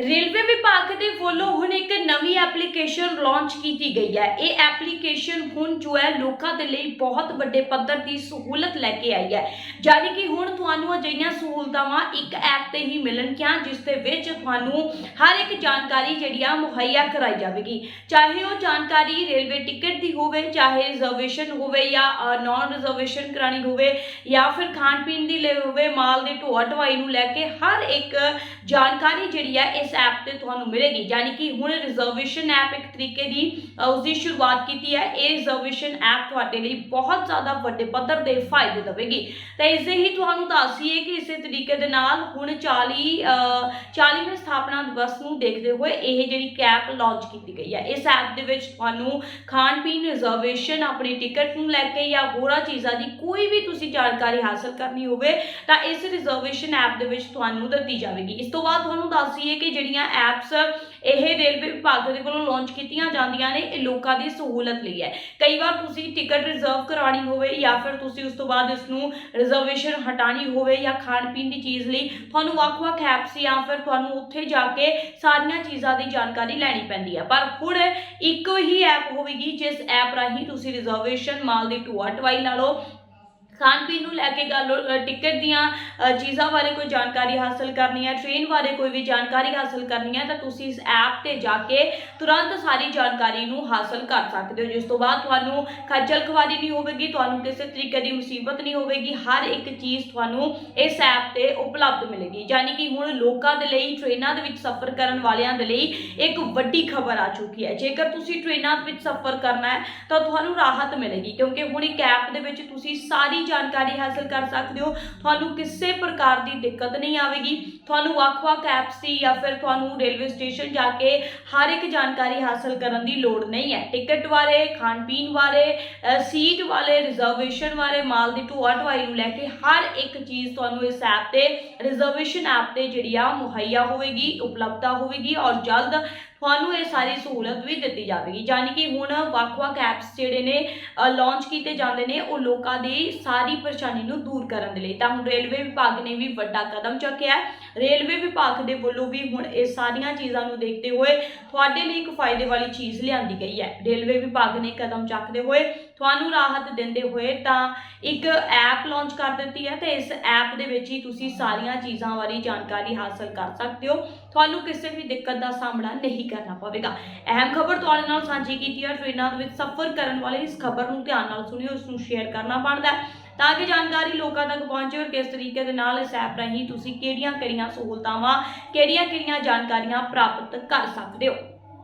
Railway ਵਿਭਾਗ ਦੇ ਵੱਲੋਂ ਹੁਣ ਇੱਕ ਨਵੀਂ ਐਪਲੀਕੇਸ਼ਨ ਲਾਂਚ ਕੀਤੀ ਗਈ ਹੈ। ਇਹ ਐਪਲੀਕੇਸ਼ਨ ਹੁਣ ਜੋ ਹੈ ਲੋਕਾਂ ਦੇ ਲਈ ਬਹੁਤ ਵੱਡੇ ਪੱਧਰ ਦੀ ਸਹੂਲਤ ਲੈ ਕੇ ਆਈ ਹੈ। ਜਾਨੀ ਕਿ ਹੁਣ ਤੁਹਾਨੂੰ ਅਜਿਹੀਆਂ ਸਹੂਲਤਾਵਾਂ ਇੱਕ ਐਪ ਤੇ ਹੀ ਮਿਲਣਗੀਆਂ, ਜਿਸ ਦੇ ਵਿੱਚ ਤੁਹਾਨੂੰ ਹਰ ਇੱਕ ਜਾਣਕਾਰੀ ਜਿਹੜੀ ਆ ਮੁਹੱਈਆ ਕਰਾਈ ਜਾਵੇਗੀ। ਚਾਹੇ ਉਹ ਜਾਣਕਾਰੀ ਰੇਲਵੇ ਟਿਕਟ ਦੀ ਹੋਵੇ, ਚਾਹੇ ਰਿਜ਼ਰਵੇਸ਼ਨ ਹੋਵੇ ਜਾਂ ਨਾਨ ਰਿਜ਼ਰਵੇਸ਼ਨ ਕਰਾਣੀ ਹੋਵੇ ਜਾਂ ਫਿਰ ਖਾਣ ਪੀਣ ਦੀ ਲੈ ਹੋਵੇ, ਮਾਲ ਦੀ ਢੋਆ ਢਵਾਈ ਨੂੰ ਲੈ ਕੇ ਹਰ ਇੱਕ ਜਾਣਕਾਰੀ ਜਿਹੜੀ ਆ ਇਸ ਐਪ ਤੇ ਤੁਹਾਨੂੰ ਮਿਲੇਗੀ। ਯਾਨੀ ਕਿ ਹੁਣ ਰਿਜ਼ਰਵੇਸ਼ਨ ਐਪ ਇੱਕ ਤਰੀਕੇ ਦੀ ਉਸ ਦੀ ਸ਼ੁਰੂਆਤ ਕੀਤੀ ਹੈ। ਇਹ ਰਿਜ਼ਰਵੇਸ਼ਨ ਐਪ ਤੁਹਾਡੇ ਲਈ ਬਹੁਤ ਜ਼ਿਆਦਾ ਵੱਡੇ ਪੱਧਰ ਦੇ ਫਾਇਦੇ ਦੇਵੇਗੀ। ਤਾਂ ਇਸੇ ਹੀ ਤੁਹਾਨੂੰ ਦੱਸੀਏ ਕਿ ਇਸੇ ਤਰੀਕੇ ਦੇ ਨਾਲ ਹੁਣ 40 ਅ, 40ਵੇਂ ਸਥਾਪਨਾ ਦਿਵਸ ਨੂੰ ਦੇਖਦੇ ਹੋਏ ਇਹ ਜਿਹੜੀ ਕੈਪ ਲਾਂਚ ਕੀਤੀ ਗਈ ਹੈ। ਇਸ ਐਪ ਦੇ ਵਿੱਚ ਤੁਹਾਨੂੰ ਖਾਣ ਪੀਣ ਰਿਜ਼ਰਵੇਸ਼ਨ ਆਪਣੀ ਟਿਕਟ ਨੂੰ ਲੈ ਕੇ ਜਾਂ ਹੋਰਾਂ ਚੀਜ਼ਾਂ ਦੀ ਕੋਈ ਵੀ ਤੁਸੀਂ ਜਾਣਕਾਰੀ ਹਾਸਲ ਕਰਨੀ ਹੋਵੇ ਤਾਂ ਇਸ ਰਿਜ਼ਰਵੇਸ਼ਨ ਐਪ ਦੇ ਵਿੱਚ ਤੁਹਾਨੂੰ ਦਿੱਤੀ ਜਾਵੇਗੀ। ਇਸ ਤੋਂ ਬਾਅਦ ਤੁਹਾਨੂੰ ਦੱਸ ਦਈਏ ਕਿ ਜਿਹੜੀਆਂ ਐਪਸ ਇਹ ਰੇਲਵੇ ਵਿਭਾਗ ਦੇ ਵੱਲੋਂ ਲਾਂਚ ਕੀਤੀਆਂ ਜਾਂਦੀਆਂ ਨੇ ਇਹ ਲੋਕਾਂ ਦੀ ਸਹੂਲਤ ਲਈ ਹੈ। ਕਈ ਵਾਰ ਤੁਸੀਂ ਟਿਕਟ ਰਿਜ਼ਰਵ ਕਰਾਣੀ ਹੋਵੇ ਜਾਂ ਫਿਰ ਤੁਸੀਂ ਉਸ ਤੋਂ ਬਾਅਦ ਇਸ ਨੂੰ ਰਿਜ਼ਰਵੇਸ਼ਨ ਹਟਾਣੀ ਹੋਵੇ ਜਾਂ ਖਾਣ ਪੀਣ ਦੀ ਚੀਜ਼ ਲਈ, ਤੁਹਾਨੂੰ ਵੱਖ-ਵੱਖ ਐਪਸ ਜਾਂ ਫਿਰ ਤੁਹਾਨੂੰ ਉੱਥੇ ਜਾ ਕੇ ਸਾਰੀਆਂ ਚੀਜ਼ਾਂ ਦੀ ਜਾਣਕਾਰੀ ਲੈਣੀ ਪੈਂਦੀ ਹੈ ਪਰ ਹੁਣ ਇੱਕੋ ਹੀ ਐਪ ਹੋਵੇਗੀ, ਜਿਸ ਐਪ ਰਾਹੀਂ ਤੁਸੀਂ ਰਿਜ਼ਰਵੇਸ਼ਨ ਮਾਲ ਦੀ ਟੂਆ ਢਵਾਈ ਲਾ ਲਓ ਖਾਣ ਪੀਣ ਨੂੰ ਲੈ ਕੇ ਗੱਲ ਟਿਕਟ ਦੀਆਂ ਚੀਜ਼ਾਂ ਬਾਰੇ ਕੋਈ ਜਾਣਕਾਰੀ ਹਾਸਲ ਕਰਨੀ ਹੈ ਟ੍ਰੇਨ ਬਾਰੇ ਕੋਈ ਵੀ ਜਾਣਕਾਰੀ ਹਾਸਲ ਕਰਨੀ ਹੈ, ਤਾਂ ਤੁਸੀਂ ਇਸ ਐਪ ਤੇ ਜਾ ਕੇ ਤੁਰੰਤ ਸਾਰੀ ਜਾਣਕਾਰੀ ਨੂੰ ਹਾਸਲ ਕਰ ਸਕਦੇ ਹੋ। ਜਿਸ ਤੋਂ ਬਾਅਦ ਤੁਹਾਨੂੰ ਖੱਜਲ ਖਵਾਰੀ ਨਹੀਂ ਹੋਵੇਗੀ, ਤੁਹਾਨੂੰ ਕਿਸੇ ਤਰੀਕੇ ਦੀ ਮੁਸੀਬਤ ਨਹੀਂ ਹੋਵੇਗੀ, ਹਰ ਇੱਕ ਚੀਜ਼ ਤੁਹਾਨੂੰ ਇਸ ਐਪ ਤੇ ਉਪਲਬਧ ਮਿਲੇਗੀ। ਯਾਨੀ ਕਿ ਹੁਣ ਲੋਕਾਂ ਦੇ ਲਈ ਟ੍ਰੇਨਾਂ ਦੇ ਵਿੱਚ ਸਫ਼ਰ ਕਰਨ ਵਾਲਿਆਂ ਦੇ ਲਈ ਇੱਕ ਵੱਡੀ ਖਬਰ ਆ ਚੁੱਕੀ ਹੈ। ਜੇਕਰ ਤੁਸੀਂ ਟ੍ਰੇਨਾਂ ਦੇ ਵਿੱਚ ਸਫ਼ਰ ਕਰਨਾ ਹੈ, ਤਾਂ ਤੁਹਾਨੂੰ ਰਾਹਤ ਮਿਲੇਗੀ, ਕਿਉਂਕਿ ਹੁਣ ਇੱਕ ਐਪ ਦੇ ਵਿੱਚ ਤੁਸੀਂ ਸਾਰੀ ਜਾਣਕਾਰੀ ਹਾਸਲ ਕਰ ਸਕਦੇ ਹੋ। ਤੁਹਾਨੂੰ ਕਿਸੇ ਪ੍ਰਕਾਰ ਦੀ ਦਿੱਕਤ ਨਹੀਂ ਆਵੇਗੀ। ਤੁਹਾਨੂੰ ਵੱਖ-ਵੱਖ ਐਪਸ ਦੀ ਜਾਂ ਫਿਰ ਤੁਹਾਨੂੰ ਰੇਲਵੇ ਸਟੇਸ਼ਨ ਜਾ ਕੇ ਹਰ ਇੱਕ ਜਾਣਕਾਰੀ ਹਾਸਲ ਕਰਨ ਦੀ ਲੋੜ ਨਹੀਂ ਹੈ। ਟਿਕਟ ਬਾਰੇ ਖਾਣ ਪੀਣ ਬਾਰੇ ਸੀਟ ਵਾਲੇ ਰਿਜ਼ਰਵੇਸ਼ਨ ਬਾਰੇ ਮਾਲ ਦੀ ਢੋਆ ਢਵਾਈ ਨੂੰ ਲੈ ਕੇ ਹਰ ਇੱਕ ਚੀਜ਼ ਤੁਹਾਨੂੰ ਇਸ ਐਪ ਤੇ ਰਿਜ਼ਰਵੇਸ਼ਨ ਐਪ ਤੇ ਜਿਹੜੀ ਆ ਮੁਹੱਈਆ ਹੋਵੇਗੀ, ਉਪਲਬਧਤਾ ਹੋਵੇਗੀ ਔਰ ਜਲਦ ਤੁਹਾਨੂੰ ਇਹ ਸਾਰੀ ਸਹੂਲਤ ਵੀ ਦਿੱਤੀ ਜਾਵੇਗੀ। ਯਾਨੀ ਕਿ ਹੁਣ ਵੱਖ-ਵੱਖ ਐਪਸ ਜਿਹੜੇ ਨੇ ਲਾਂਚ ਕੀਤੇ ਜਾਂਦੇ ਨੇ, ਉਹ ਲੋਕਾਂ ਦੀ ਸਾਰੀ ਪਰੇਸ਼ਾਨੀ ਨੂੰ ਦੂਰ ਕਰਨ ਦੇ ਲਈ। ਤਾਂ ਹੁਣ ਰੇਲਵੇ ਵਿਭਾਗ ਨੇ ਵੀ ਵੱਡਾ ਕਦਮ ਚੁੱਕਿਆ ਰੇਲਵੇ ਵਿਭਾਗ ਦੇ ਵੱਲੋਂ ਵੀ ਹੁਣ ਇਹ ਸਾਰੀਆਂ ਚੀਜ਼ਾਂ ਨੂੰ ਦੇਖਦੇ ਹੋਏ ਤੁਹਾਡੇ ਲਈ ਇੱਕ ਫਾਇਦੇ ਵਾਲੀ ਚੀਜ਼ ਲਿਆਂਦੀ ਗਈ ਹੈ। ਰੇਲਵੇ ਵਿਭਾਗ ਨੇ ਕਦਮ ਚੱਕਦੇ ਹੋਏ ਤੁਹਾਨੂੰ ਰਾਹਤ ਦਿੰਦੇ ਹੋਏ ਤਾਂ ਇੱਕ ਐਪ ਲਾਂਚ ਕਰ ਦਿੱਤੀ ਹੈ ਤੇ ਇਸ ਐਪ ਦੇ ਵਿੱਚ ਹੀ ਤੁਸੀਂ ਸਾਰੀਆਂ ਚੀਜ਼ਾਂ ਬਾਰੇ ਜਾਣਕਾਰੀ ਹਾਸਲ ਕਰ ਸਕਦੇ ਹੋ। ਤੁਹਾਨੂੰ ਕਿਸੇ ਵੀ ਦਿੱਕਤ ਦਾ ਸਾਹਮਣਾ ਨਹੀਂ ਕਰਨਾ ਪਵੇਗਾ। ਅਹਿਮ ਖਬਰ ਤੁਹਾਡੇ ਨਾਲ ਸਾਂਝੀ ਕੀਤੀ ਹੈ। ਟ੍ਰੇਨਾਂ ਦੇ ਵਿੱਚ ਸਫ਼ਰ ਕਰਨ ਵਾਲੇ ਇਸ ਖਬਰ ਨੂੰ ਧਿਆਨ ਨਾਲ ਸੁਣਿਓ, ਇਸ ਨੂੰ ਸ਼ੇਅਰ ਕਰਨਾ ਬਣਦਾ ਹੈ। ਤਾਂ ਕਿ ਜਾਣਕਾਰੀ ਲੋਕਾਂ ਤੱਕ ਪਹੁੰਚੇ ਔਰ ਕਿਸ ਤਰੀਕੇ ਦੇ ਨਾਲ ਇਸ ਐਪ ਰਾਹੀਂ ਤੁਸੀਂ ਕਿਹੜੀਆਂ-ਕਿਹੜੀਆਂ ਸਹੂਲਤਾਵਾਂ, ਕਿਹੜੀਆਂ-ਕਿਹੜੀਆਂ ਜਾਣਕਾਰੀਆਂ ਪ੍ਰਾਪਤ ਕਰ ਸਕਦੇ ਹੋ।